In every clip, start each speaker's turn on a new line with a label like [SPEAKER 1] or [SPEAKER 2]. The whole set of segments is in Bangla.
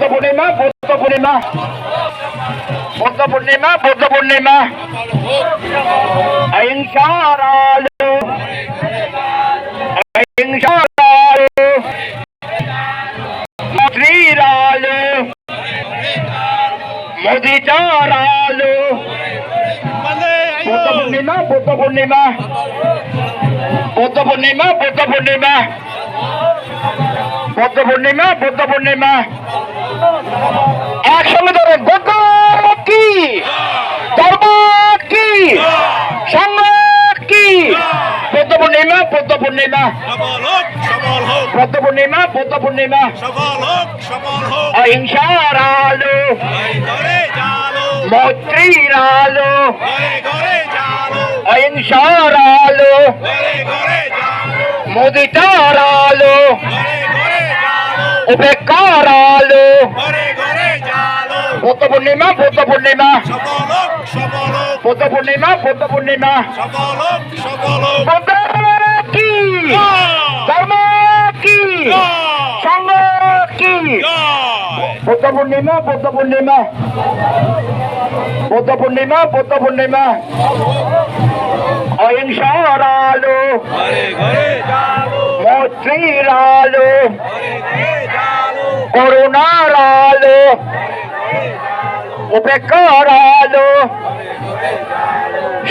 [SPEAKER 1] বৌদ্ধ পূর্ণিমা বৌদ্ধ পূর্ণিমা বৌদ্ধ পূর্ণিমা বৌদ্ধ পূর্ণিমা অহিংসারালু অহিংসারালু মৈত্রীরালু মোদিচারালু বৌদ্ধ পূর্ণিমা বৌদ্ধ পূর্ণিমা বৌদ্ধ পূর্ণিমা বৌদ্ধ পূর্ণিমা বৌদ্ধ পূর্ণিমা বৌদ্ধ পূর্ণিমা একসঙ্গে ধরে কি? কি? সংঘ কি? বুদ্ধ পূর্ণিমা বুদ্ধ পূর্ণিমা বুদ্ধ পূর্ণিমা বুদ্ধ পূর্ণিমা অহিংসার আলো। মৈত্রীর আলো। অহিংসার আলো। মুদিতার আলো। উপেক্ষার আলো?
[SPEAKER 2] ঘরে ঘরে জালো।
[SPEAKER 1] বুদ্ধ পূর্ণিমা বুদ্ধ পূর্ণিমা। বুদ্ধ পূর্ণিমা বুদ্ধ পূর্ণিমা। কি? ধর্ম কি? সংঘ কি? বুদ্ধ পূর্ণিমা বুদ্ধ পূর্ণিমা। বুদ্ধ পূর্ণিমা বুদ্ধ পূর্ণিমা। অহিংসার আলো।
[SPEAKER 2] ঘরে ঘরে জালো।
[SPEAKER 1] মৈত্রীর আলো। করুণার আলো উপেক্ষার আলো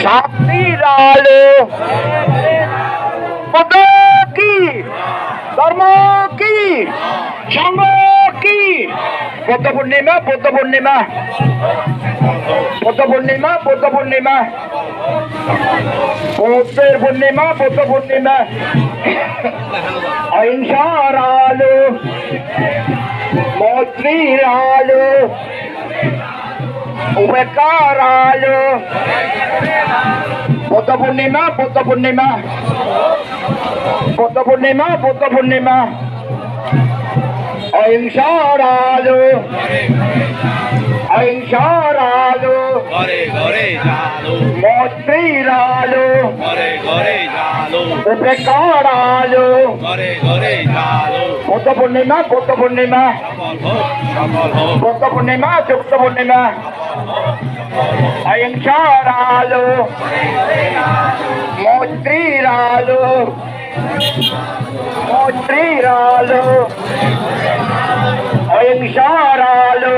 [SPEAKER 1] শান্তির আলো বুদ্ধ কি? ধর্ম কি? সংঘ কি? বুদ্ধ পূর্ণিমা বুদ্ধ পূর্ণিমা বুদ্ধ পূর্ণিমা বুদ্ধ পূর্ণিমা বুদ্ধের পূর্ণিমা বুদ্ধ পূর্ণিমা অহিংসার আলো, মৈত্রীর আলো, উপেক্ষার আলো। বুদ্ধ পূর্ণিমা বুদ্ধ পূর্ণিমা বুদ্ধ পূর্ণিমা বুদ্ধ পূর্ণিমা অহিংসার আলো। অহিংসার আলো মৈত্রীর আলো। উপেক্ষার আলো। বুদ্ধ পূর্ণিমা বুদ্ধ পূর্ণিমা বুদ্ধ পূর্ণিমা যুক্ত পূর্ণিমা অহিংসার আলো। মৈত্রীর আলো। মৈত্রীর আলো অহিংসার আলো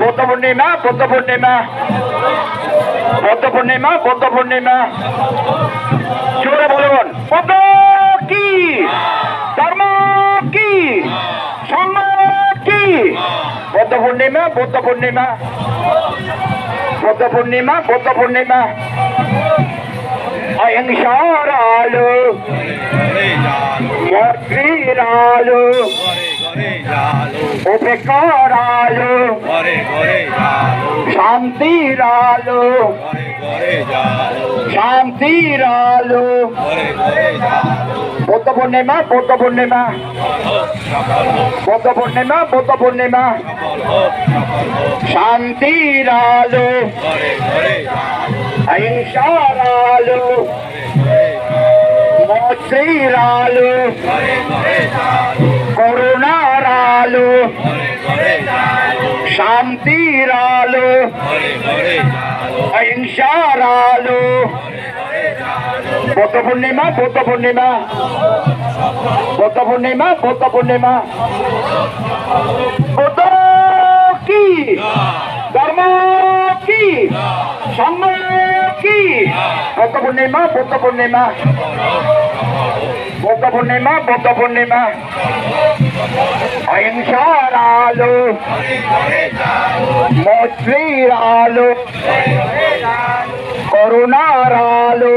[SPEAKER 1] বুদ্ধ পূর্ণিমা বুদ্ধ পূর্ণিমা বুদ্ধ পূর্ণিমা বুদ্ধ পূর্ণিমা জোরে বলুন, বুদ্ধ কি? ধর্ম কি? সঙ্গ কি? বুদ্ধ পূর্ণিমা বুদ্ধ পূর্ণিমা বুদ্ধ পূর্ণিমা বুদ্ধ পূর্ণিমা অহিংসার আলো মৈত্রীর আলো উপেক্ষার আলো শান্তির আলো শান্তির আলো বুদ্ধ পূর্ণিমা বুদ্ধ পূর্ণিমা বুদ্ধ পূর্ণিমা বুদ্ধ পূর্ণিমা শান্তির আলো অহিংসার আলো মৈত্রীর আলো করুণার আলো শান্তির আলো অহিংসার আলো বুদ্ধ পূর্ণিমা বুদ্ধ পূর্ণিমা বুদ্ধ পূর্ণিমা বুদ্ধ পূর্ণিমা বুদ্ধ কি বুদ্ধ পূর্ণিমা বুদ্ধ পূর্ণিমা বুদ্ধ পূর্ণিমা বুদ্ধ পূর্ণিমা অহিংসার আলো মৈত্রীর আলো করুণার আলো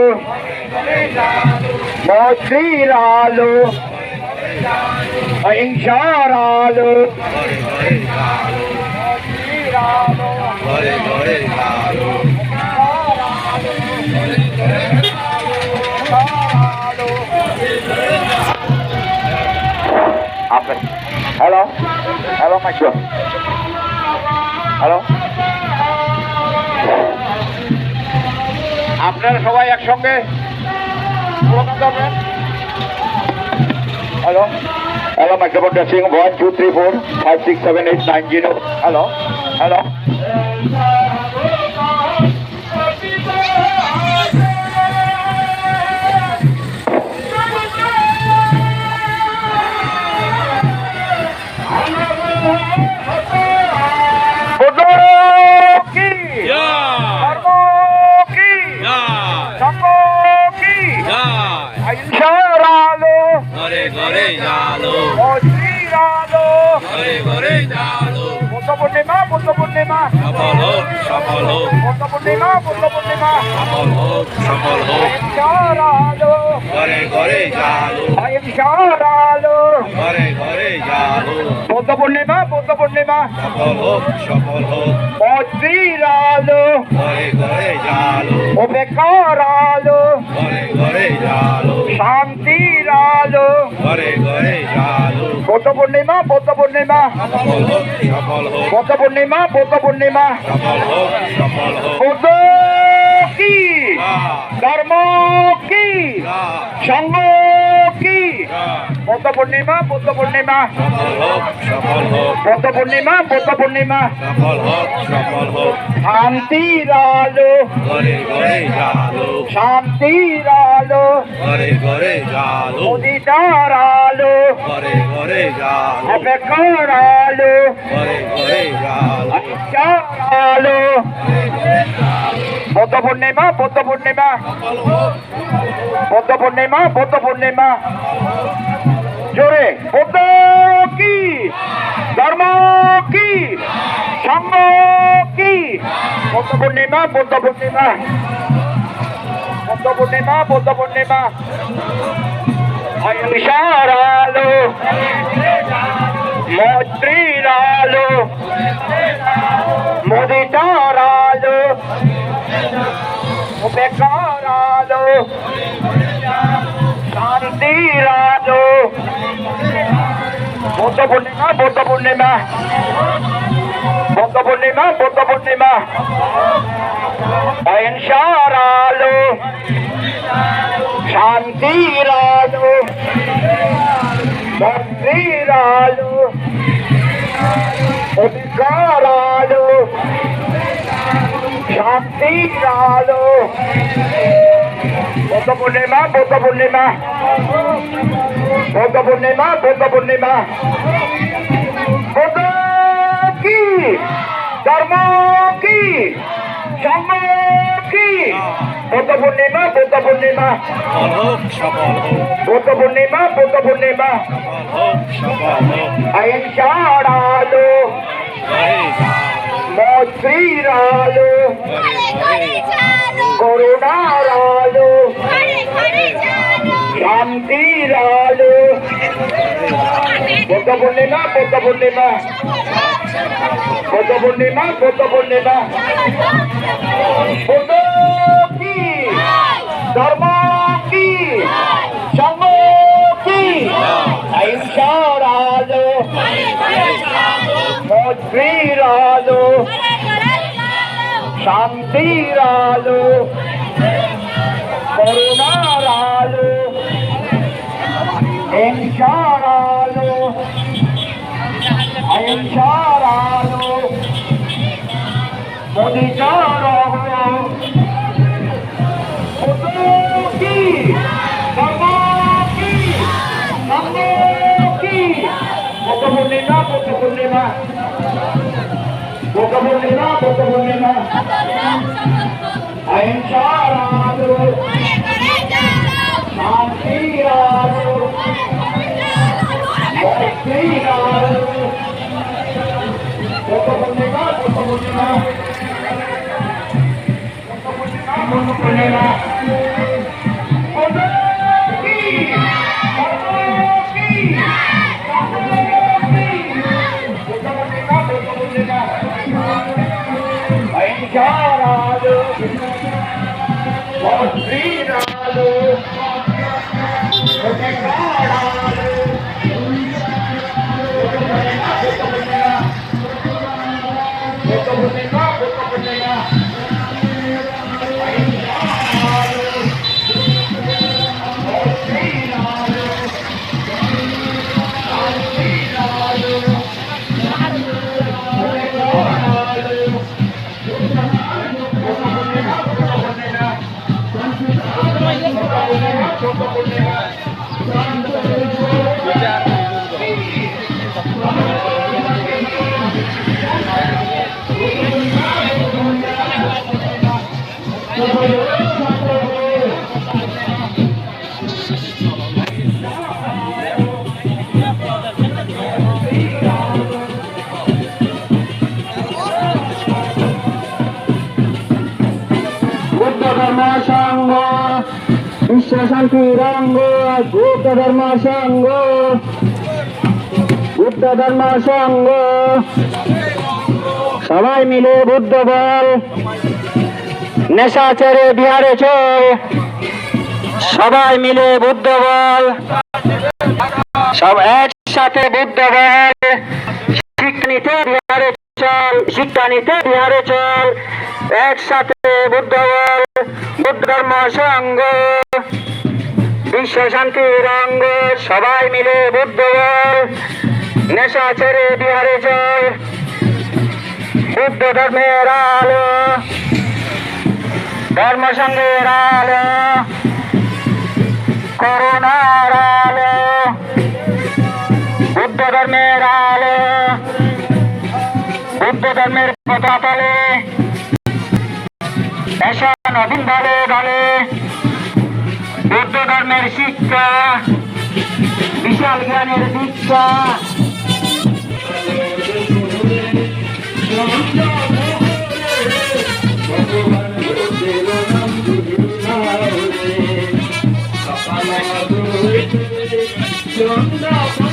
[SPEAKER 1] মৈত্রীর Hello? Hello?
[SPEAKER 2] ঘরে ঘরে জালো
[SPEAKER 1] আপনার হ্যালো হ্যালো হ্যালো সবাই একসঙ্গে দেবেন hello Hello, microphone testing. One, two, three, four, five, six, seven, eight, nine, zero. Hello, Buddha Purnima Buddha Purnima
[SPEAKER 2] সফল হোক সফল হোক।
[SPEAKER 1] বুদ্ধ পূর্ণিমা বুদ্ধ পূর্ণিমা
[SPEAKER 2] সফল হোক সফল হোক।
[SPEAKER 1] আইনসারালো
[SPEAKER 2] ঘরে ঘরে জালো
[SPEAKER 1] আইনসারালো
[SPEAKER 2] ঘরে ঘরে জালো
[SPEAKER 1] বুদ্ধ পূর্ণিমা বুদ্ধ পূর্ণিমা
[SPEAKER 2] সফল হোক। সফল হোক
[SPEAKER 1] অজিরালো
[SPEAKER 2] ঘরে ঘরে জালো
[SPEAKER 1] উপেক্ষারালো
[SPEAKER 2] ঘরে ঘরে জালো
[SPEAKER 1] শান্তিরালো
[SPEAKER 2] ঘরে ঘরে
[SPEAKER 1] বুদ্ধ পূর্ণিমা বৌদ্ধ পূর্ণিমা। বুদ্ধ পূর্ণিমা বৌদ্ধ পূর্ণিমা। বুদ্ধ কি? ধর্ম কি? সংঘ কি? বুদ্ধ পূর্ণিমা বুদ্ধ পূর্ণিমা।
[SPEAKER 2] হোক
[SPEAKER 1] পূর্ণিমা, বুদ্ধ পূর্ণিমা। শান্তির আলো শান্তির আলো উদিতার আলো অপেক্ষার আলো আলো বুদ্ধ পূর্ণিমা বুদ্ধ পূর্ণিমা। বুদ্ধ পূর্ণিমা বুদ্ধ পূর্ণিমা। জোরে কি ধর্ম কি? সংঘ কি বুদ্ধ পূর্ণিমা বুদ্ধ পূর্ণিমা বুদ্ধ পূর্ণিমা বুদ্ধ পূর্ণিমা আলো মৈত্রীর আলো আলো উপেক্ষার আলো আলো বুদ্ধ পূর্ণিমা বুদ্ধ পূর্ণিমা। বুদ্ধ পূর্ণিমা বুদ্ধ পূর্ণিমা। অহিংসার আলো শান্তির আলো ভক্তির আলো অধিকার আলো। শান্তির আলো বুদ্ধ পূর্ণিমা বুদ্ধ পূর্ণিমা বুদ্ধ পূর্ণিমা বুদ্ধ পূর্ণিমা বুদ্ধ কি ধর্ম কি সংঘ কি বুদ্ধ পূর্ণিমা বুদ্ধ পূর্ণিমা
[SPEAKER 2] সফল হোক সফল হোক
[SPEAKER 1] বুদ্ধ পূর্ণিমা বুদ্ধ পূর্ণিমা
[SPEAKER 2] সফল হোক
[SPEAKER 1] করুণার আলো শান্তির আলো বুদ্ধ পূর্ণিমা বুদ্ধ পূর্ণিমা বুদ্ধ পূর্ণিমা বুদ্ধ পূর্ণিমা বুদ্ধ কি? ধর্ম কি? সংঘ কি? অহিংসার আলো মৈত্রীর আলো শান্তির আলো করুণার আলো হিংসার আলো অহিংসার আলো বুদ্ধ পূর্ণিমা বুদ্ধ পূর্ণিমা বুদ্ধ পূর্ণিমা অহিংসার আলো শান্তির আলো ভক্তির আলো Buddha
[SPEAKER 2] Sangga, Buddha Dharma Sangga, Buddha Dharma Sangga, Sabai Mile Buddha Bal. নেশা ছেড়ে বিহারে চল। সবাই মিলে বুদ্ধ বল। সব একসাথে বুদ্ধ বল। শিক্ষা নিতে বিহারে চল, শিক্ষা নিতে বিহারে চল। একসাথে বুদ্ধ বল, বুদ্ধ ধর্ম সঙ্গ। বিশ্ব শান্তির অঙ্গ। সবাই মিলে বুদ্ধ বল। নেশা ছেড়ে বিহারে চল। বুদ্ধ ধর্মের আলো। ধর্ম সঙ্গের আলো করোনার আলো, বুদ্ধ ধর্মের আলো, বুদ্ধ ধর্মের কথা তলে এসা নবীন ভালো ভালো বুদ্ধ ধর্মের শিক্ষা, বিশাল জ্ঞানের দীক্ষা।
[SPEAKER 3] Jump down.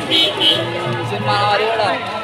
[SPEAKER 3] sim
[SPEAKER 4] mora, eu não.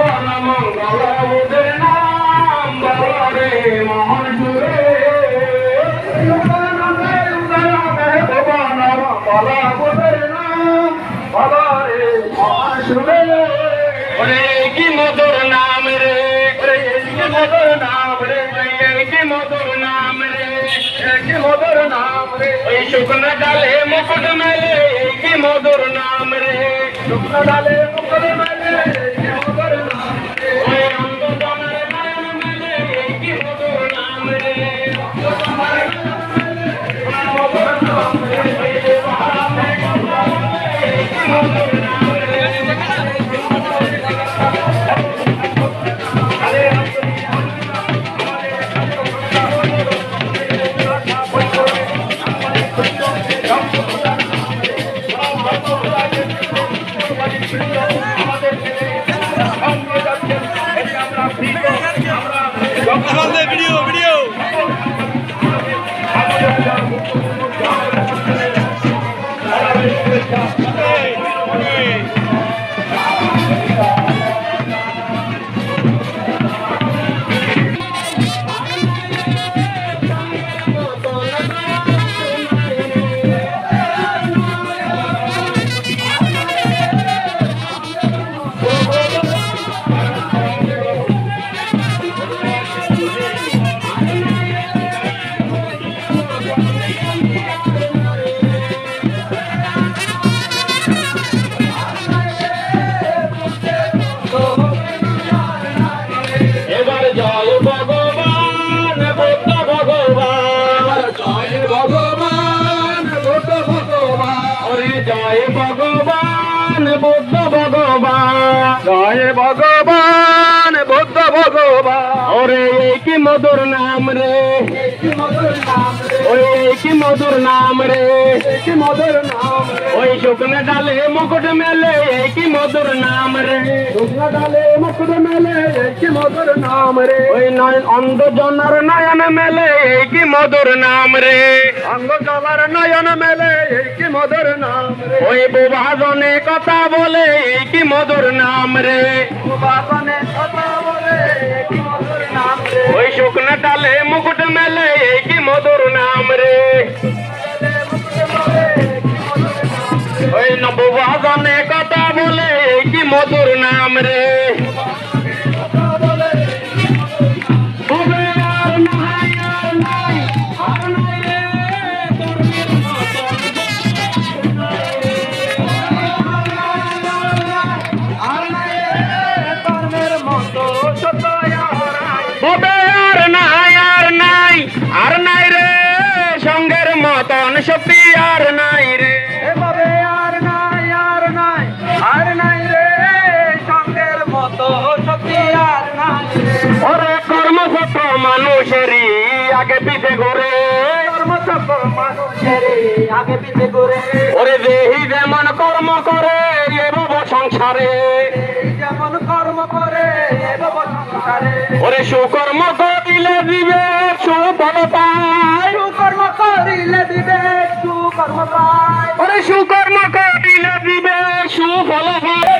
[SPEAKER 4] কি মধুর নাম রে কি মধুর নাম রে কি মধুর নাম রে কি মধুর নাম রে ওই শুকনো ডালে মুকুট মেলে কি মধুর নাম রে শুকনো ডালে মুকুট মেলে কি মধুর নাম রে ওই জনের নয়ন মেলে কি মধুর নাম রে
[SPEAKER 2] ভিডিও
[SPEAKER 4] নাম রে। ওই কি মধুর নাম রে। কি মধুর নাম ওই শুকনো ডালে মুকুট মেলে কি মধুর নাম রে। শুকনো ডালে মুকুট মেলে কি মধুর নাম রে। ওই নয় অন্ধ জনার নয়ন মেলে কি মধুর নাম রে। অন্ধ জনার নয়ন মেলে কি মধুর নাম রে। ওই বুবাজনে কথা বলে কি মধুর নাম রে। বুবাজনে কথা বলে কি ওই শুকনো ডালে মুকুট মেলে, এই কি মধুর নাম রে? ওই নববাজনে কথা বলে, এই কি মধুর নাম রে? আগে পিছে
[SPEAKER 3] করে
[SPEAKER 4] ওরে দেহি যেমন কর্ম করে এ ভব সংসারে।
[SPEAKER 3] যেমন কর্ম করে এভাব সংসারে।
[SPEAKER 4] ওরে সুকর্ম করিলে দিবে সুফল পায়।
[SPEAKER 3] সুকর্ম করিলে দিবে সুকর্ম পায়।
[SPEAKER 4] ওরে সুকর্ম করিলে দিবে সুফল পায়।